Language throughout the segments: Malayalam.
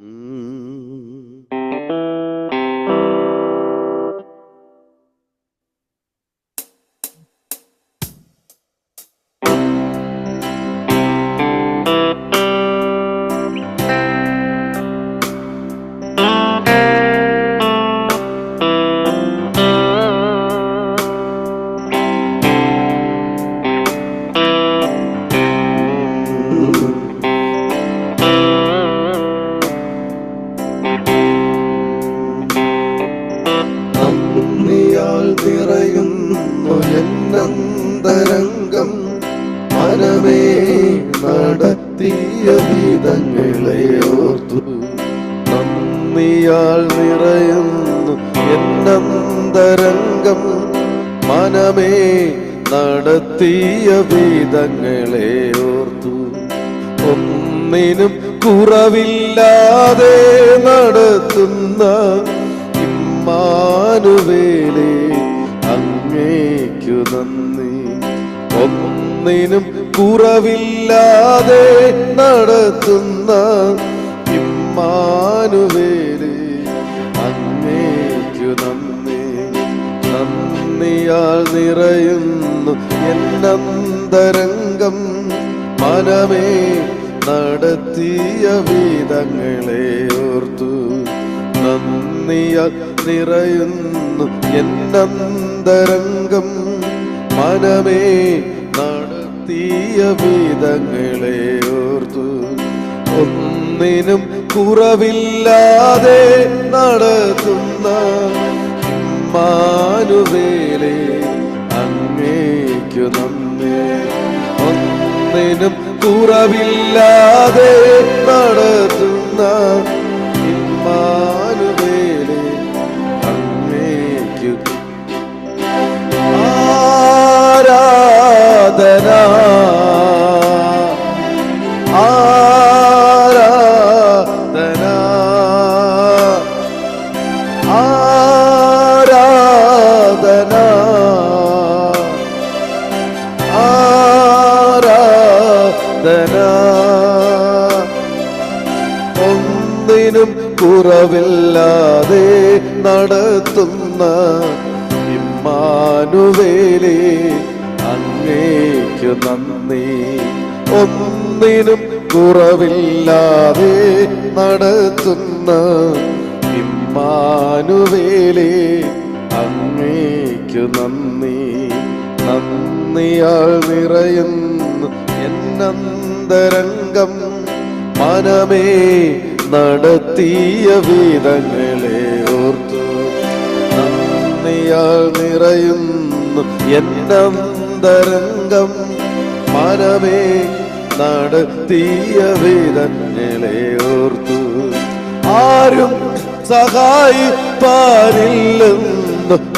നന്ദിയാൽ നിറയുന്നു. എന്നന്തരംഗം മനമേ നടത്തിയ വീതങ്ങളെ ഓർത്തു. ഒന്നിനും കുറവില്ലാതെ നടത്തുന്ന ഇമ്മാനുവേലേ അങ്ങേക്കു നന്ദി. ഒന്നിനും കുറവില്ലാതെ നടത്തുന്ന ഇമ്മാനുവേലേ നന്ദി. നന്ദിയാൽ നിറയുന്നു എന്നന്തരംഗം മനമേ നടത്തിയ വീതങ്ങളെ ഓർത്തു. നന്ദിയാൽ നിറയുന്നു എന്നന്തരംഗം മനമേ നടത്തിയ വീതങ്ങളെ ഓർത്തു. ഒന്നിനും കുറവില്ലാതെ നടത്തുന്ന മാനുവേലെ അങ്ങേക്കു നന്ദി. ഒന്നിനും കുറവില്ലാതെ നടത്തുന്ന ഇമ്മാനുവേലേ അങ്ങേക്ക് നന്ദി. ഒന്നിനും കുറവില്ലാതെ നടത്തുന്ന ഇമ്മാനുവേലേ അങ്ങേക്ക് നന്ദി. നന്ദിയാൽ നിറയുന്നു എന്നന്തരംഗം. മനമേ നടത്തിയ ഓർത്തു നന്ദിയാൽ നിറയുന്നു എന്നന്തരംഗം മനമേ നടത്തിയ വിധങ്ങളെ ഓർത്തു. ആരും സഹായിപ്പാനില്ലെന്ന്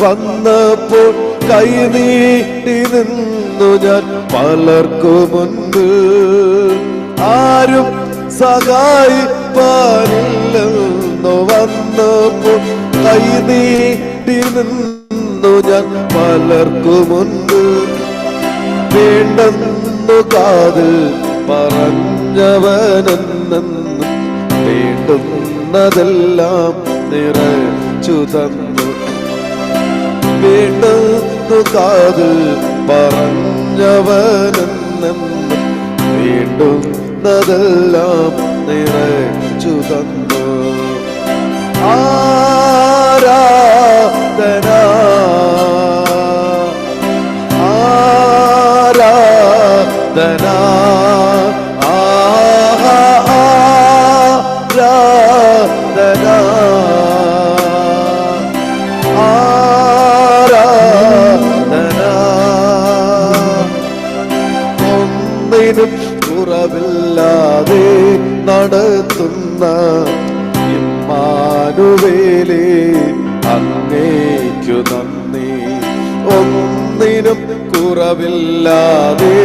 വന്നപ്പോൾ കൈനീട്ടി നിന്നു ഞാൻ പലർക്കു മുൻപ്. ആരും സഹായിപ്പാനില്ലെന്ന് വന്നപ്പോൾ കൈനീട്ടി നിന്നു ഞാൻ പലർക്കു മുൻപ് വേണ്ടെന്നു കാതിൽ പറഞ്ഞവനെന്നും വേണ്ടുന്നതെല്ലാം നിറച്ചു തന്നു. വേണ്ടെന്നു കാതിൽ പറഞ്ഞവനെന്നും വേണ്ടുന്നതെല്ലാം നിറച്ചു തന്നു. ആരാധന നടത്തുന്ന ഇമ്മാനുവേലേ അങ്ങേക്കു നന്ദി. ഒന്നിനും കുറവില്ലാതെ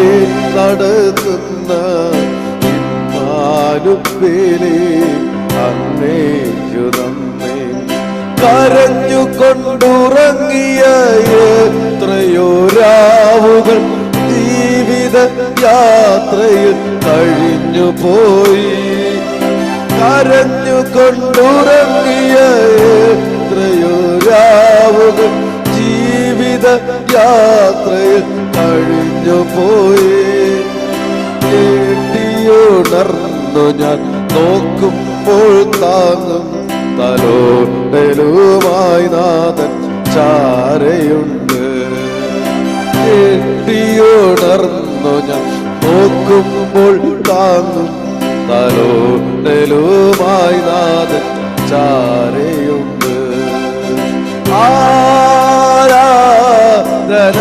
നടത്തുന്ന ഇമ്മാനുവേലേ അങ്ങേക്കു നന്ദി. കരഞ്ഞുകൊണ്ടുറങ്ങിയ എത്രയോ രാവുകൾ ജീവിത യാത്രയിൽ കഴിഞ്ഞു പോയി കരഞ്ഞു കൊണ്ടുറങ്ങിയ എത്രയോ രാവുകൾ ജീവിത യാത്രയിൽ കഴിഞ്ഞു പോയി. കേട്ടിയുണർന്നു ഞാൻ നോക്കുമ്പോൾ താങ്ങും തലോടലുമായി നാഥൻ ചാരയുണ്ട്. കേട്ടിയുണർന്നു ഞാൻ നോക്കുമ്പോൾ താങ്ങും തലോടലുമായി നാഥൻ ചാരയുണ്ട്. ആരാധന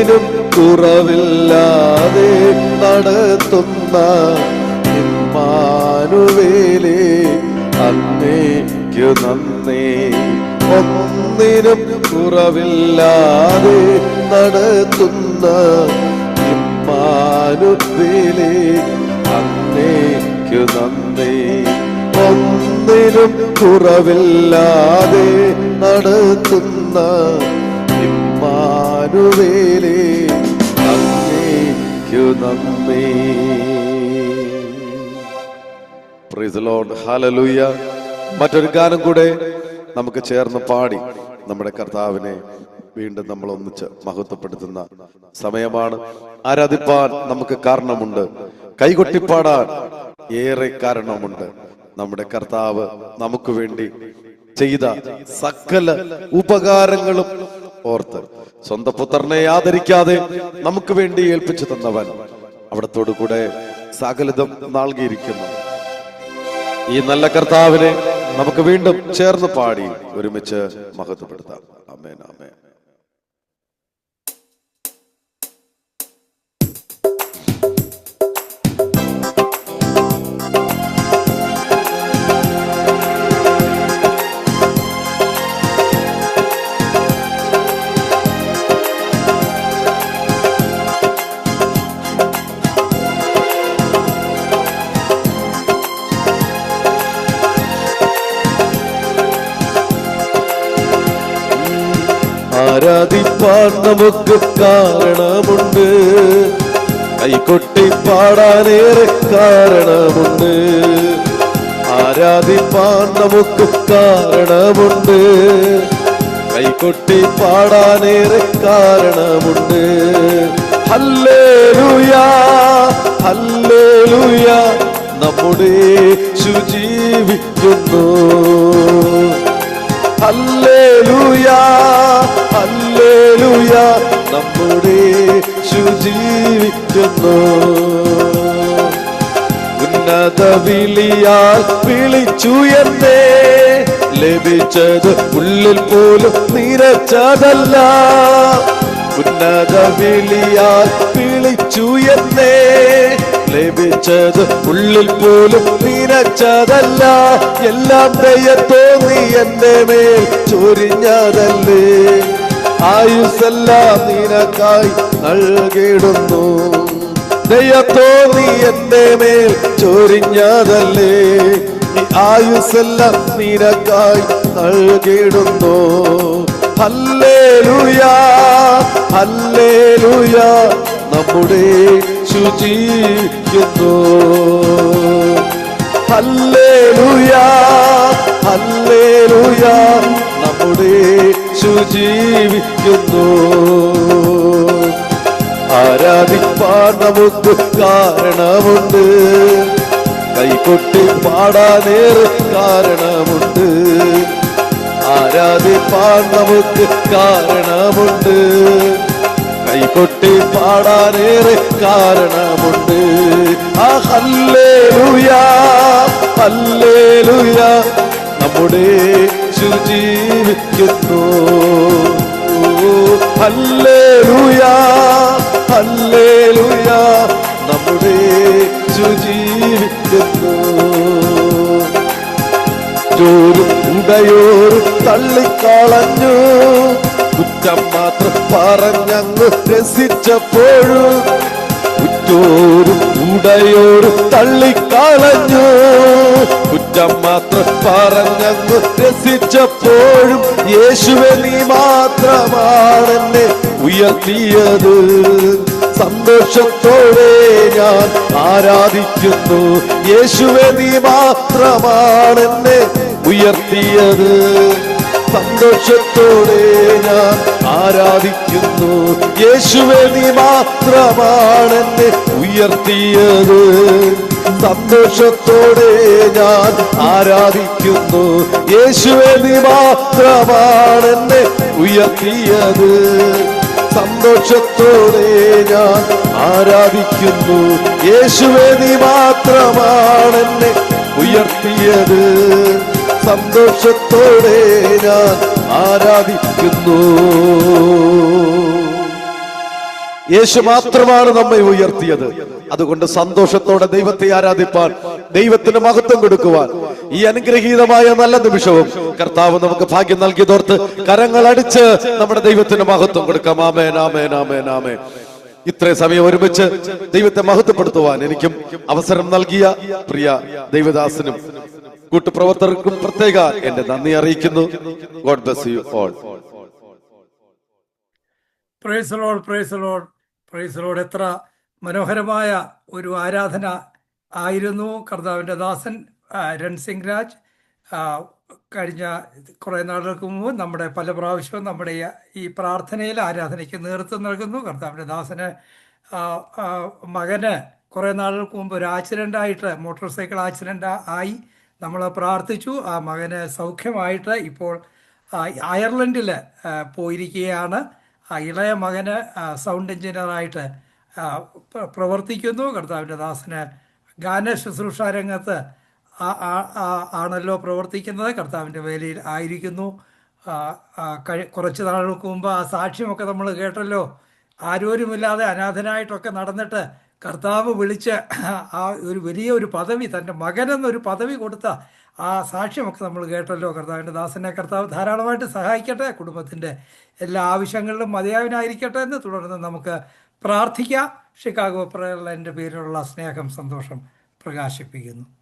ഒന്നിനും കുറവില്ലാതെ നടത്തുന്ന ഇമ്മാനുവേലേ അന്നേക്കു നന്ദി. ഒന്നിനും കുറവില്ലാതെ നടത്തുന്ന ഇമ്മാനുവേലേ അന്നേക്കു നന്ദി. ഒന്നിനും കുറവില്ലാതെ നടത്തുന്ന പ്രൈസ് ലോർഡ് മറ്റൊരു ഗാനം കൂടെ നമുക്ക് ചേർന്ന് പാടി നമ്മുടെ കർത്താവിനെ വീണ്ടും നമ്മൾ ഒന്നിച്ച് മഹത്വപ്പെടുത്തുന്ന സമയമാണ്. ആരാധിപ്പാൻ നമുക്ക് കാരണമുണ്ട്. കൈകൊട്ടിപ്പാടാൻ ഏറെ കാരണമുണ്ട്. നമ്മുടെ കർത്താവ് നമുക്ക് വേണ്ടി ചെയ്ത സകല ഉപകാരങ്ങളും ഓർത്ത് സ്വന്തം പുത്രനെ ആദരിക്കാതെ നമുക്ക് വേണ്ടി ഏൽപ്പിച്ചു തന്നവൻ അവിടത്തോടു കൂടെ സകലതും നൽകിയിരിക്കുന്നു. ഈ നല്ല കർത്താവിനെ നമുക്ക് വീണ്ടും ചേർന്ന് പാടി ഒരുമിച്ച് മഹത്വപ്പെടുത്താം. അമേൻ അമേൻ ആരാധിപ്പാൻ നമുക്ക് കാരണമുണ്ട്. കൈകൊട്ടി പാടാനേറെ കാരണമുണ്ട്. ആരാധിപ്പാൻ നമുക്ക് കാരണമുണ്ട്. കൈകൊട്ടി പാടാനേറെ കാരണമുണ്ട്. ഹല്ലേലുയാ ഹല്ലേലുയാ നമ്മുടെ ശുജീവിക്കുന്നു ഹല്ലേലൂയ ഹല്ലേലൂയ നമ്മുടെ ശുജീവിക്കുന്നു ഉന്നത വിളിയാൽ വിളിച്ചുയർന്നേ ലഭിച്ചത് ഉള്ളിൽ പോലും നിരച്ചതല്ല ഉന്നത വിളിയാൽ വിളിച്ചുയർന്നേ ലഭിച്ചത് ഉള്ളിൽ പോലും നിരച്ചതല്ല എല്ലാം ദയ തോന്നി എന്റെ മേൽ ചൊരിഞ്ഞതല്ലേ. ആയുസെല്ലാം നിനക്കായി നൽകിടുന്നു ദയ തോന്നി എന്റെ മേൽ ചൊരിഞ്ഞതല്ലേ. ആയുസെല്ലാം നിനക്കായി നൽകിടുന്നു ഹല്ലേലൂയാ ഹല്ലേലൂയാ നമ്മുടെ ഹല്ലേലൂയാ നമ്മുടെ ശുചീവിക്കുന്നു ആരാധിപ്പാൻ നമുക്ക് കാരണമുണ്ട്. കൈകൊട്ടി പാടാനേറെ കാരണമുണ്ട്. ആരാധിപ്പാൻ നമുക്ക് കാരണമുണ്ട്. കൈകൊട്ടി പാടാനേറെ കാരണമുണ്ട്. ആ ഹല്ലേലൂയാ ഹല്ലേലൂയാ നമ്മുടെ ശുചീവിക്കുന്നു. ഹല്ലേലൂയാ ഹല്ലേലൂയാ നമ്മുടെ ശുചീവിക്കുന്നു. ചോരും ഉടയോരും തള്ളിക്കളഞ്ഞു. കുറ്റം മാത്രം പറഞ്ഞങ്ങ് രസിച്ചപ്പോഴും കുറ്റോരും ഉടയോരും തള്ളിക്കളഞ്ഞു. കുറ്റം മാത്രം പറഞ്ഞങ്ങ് രസിച്ചപ്പോഴും യേശുവെ നീ മാത്രമാണ് എന്നെ ഉയർത്തിയത്. സന്തോഷത്തോടെ ഞാൻ ആരാധിക്കുന്നു. യേശുവെ നീ മാത്രമാണ് എന്നെ ഉയർത്തിയത്. സന്തോഷത്തോടെ ഞാൻ ആരാധിക്കുന്നു. യേശുവെ നീ മാത്രമാണ് എന്നെ ഉയർത്തിയത്. സന്തോഷത്തോടെ ഞാൻ ആരാധിക്കുന്നു. യേശുവെ നീ മാത്രമാണ് എന്നെ ഉയർത്തിയത്. സന്തോഷത്തോടെ ഞാൻ ആരാധിക്കുന്നു. യേശുവെ നീ മാത്രമാണ് എന്നെ ഉയർത്തിയത്. സന്തോഷത്തോടെ ഞാൻ ആരാധിക്കുന്നു. യേശു മാത്രമാണ് നമ്മെ ഉയർത്തിയത്. അതുകൊണ്ട് സന്തോഷത്തോടെ ദൈവത്തെ ആരാധിപ്പാൻ ദൈവത്തിന് മഹത്വം കൊടുക്കുവാൻ ഈ അനുഗ്രഹീതമായ നല്ല നിമിഷവും കർത്താവ് നമുക്ക് ഭാഗ്യം നൽകിയതോർത്ത് കരങ്ങൾ അടിച്ച് നമ്മുടെ ദൈവത്തിന് മഹത്വം കൊടുക്കാം. ആമേൻ ആമേൻ ആമേൻ ആമേൻ. ഇത്രയും സമയം ഒരുമിച്ച് ദൈവത്തെ മഹത്വപ്പെടുത്തുവാൻ എനിക്കും അവസരം നൽകിയ പ്രിയ ദൈവദാസനും കൂട്ടുപ്രവർത്തകർക്കും പ്രത്യേക എന്റെ നന്ദി അറിയിക്കുന്നു. God bless you all praise Lord praise Lord praise Lord എത്ര മനോഹരമായ ഒരു ആരാധന ആയിരുന്നു. കർത്താവിന്റെ ദാസൻ രൺസിംഗ് രാജ് കഴിഞ്ഞ കുറേ നാളുകൾക്ക് മുമ്പ് നമ്മുടെ പല പ്രാവശ്യവും നമ്മുടെ ഈ- പ്രാർത്ഥനയിൽ ആരാധനയ്ക്ക് നേതൃത്വം നൽകുന്നു. കർത്താവിന്റെ ദാസന് മകന് കുറേ നാളുകൾക്ക് മുമ്പ് ഒരു ആക്സിഡന്റ് ആയിട്ട് മോട്ടോർ സൈക്കിൾ ആക്സിഡന്റ് ആയി. നമ്മൾ പ്രാർത്ഥിച്ചു. ആ മകന് സൗഖ്യമായിട്ട് ഇപ്പോൾ അയർലൻഡിൽ പോയിരിക്കുകയാണ്. ആ ഇളയ മകന് സൗണ്ട് എഞ്ചിനീയറായിട്ട് പ്രവർത്തിക്കുന്നു. കർത്താവിന്റെ ദാസന് ഗാന ശുശ്രൂഷ രംഗത്ത് ആണല്ലോ പ്രവർത്തിക്കുന്നത്. കർത്താവിന്റെ വേലയിൽ ആയിരിക്കുന്നു. കുറച്ച് നാളുകൾക്ക് മുമ്പ് ആ സാക്ഷ്യമൊക്കെ നമ്മൾ കേട്ടല്ലോ. ആരോരുമില്ലാതെ അനാഥനായിട്ടൊക്കെ നടന്നിട്ട് കർത്താവ് വിളിച്ച ആ ഒരു വലിയ ഒരു പദവി തന്റെ മകനെന്നൊരു പദവി കൊടുത്ത ആ സാക്ഷ്യമൊക്കെ നമ്മൾ കേട്ടല്ലോ. കർത്താവിന്റെ ദാസനെ കർത്താവ് ധാരാളമായിട്ട് സഹായിക്കട്ടെ. കുടുംബത്തിന്റെ എല്ലാ ആവശ്യങ്ങളിലും മതിയാവിനായിരിക്കട്ടെ എന്ന് തുടർന്ന് നമുക്ക് പ്രാർത്ഥിക്കാം. ഷിക്കാഗോ പ്രയർലന്റെ പേരിലുള്ള സ്നേഹം സന്തോഷം പ്രകാശിപ്പിക്കുന്നു.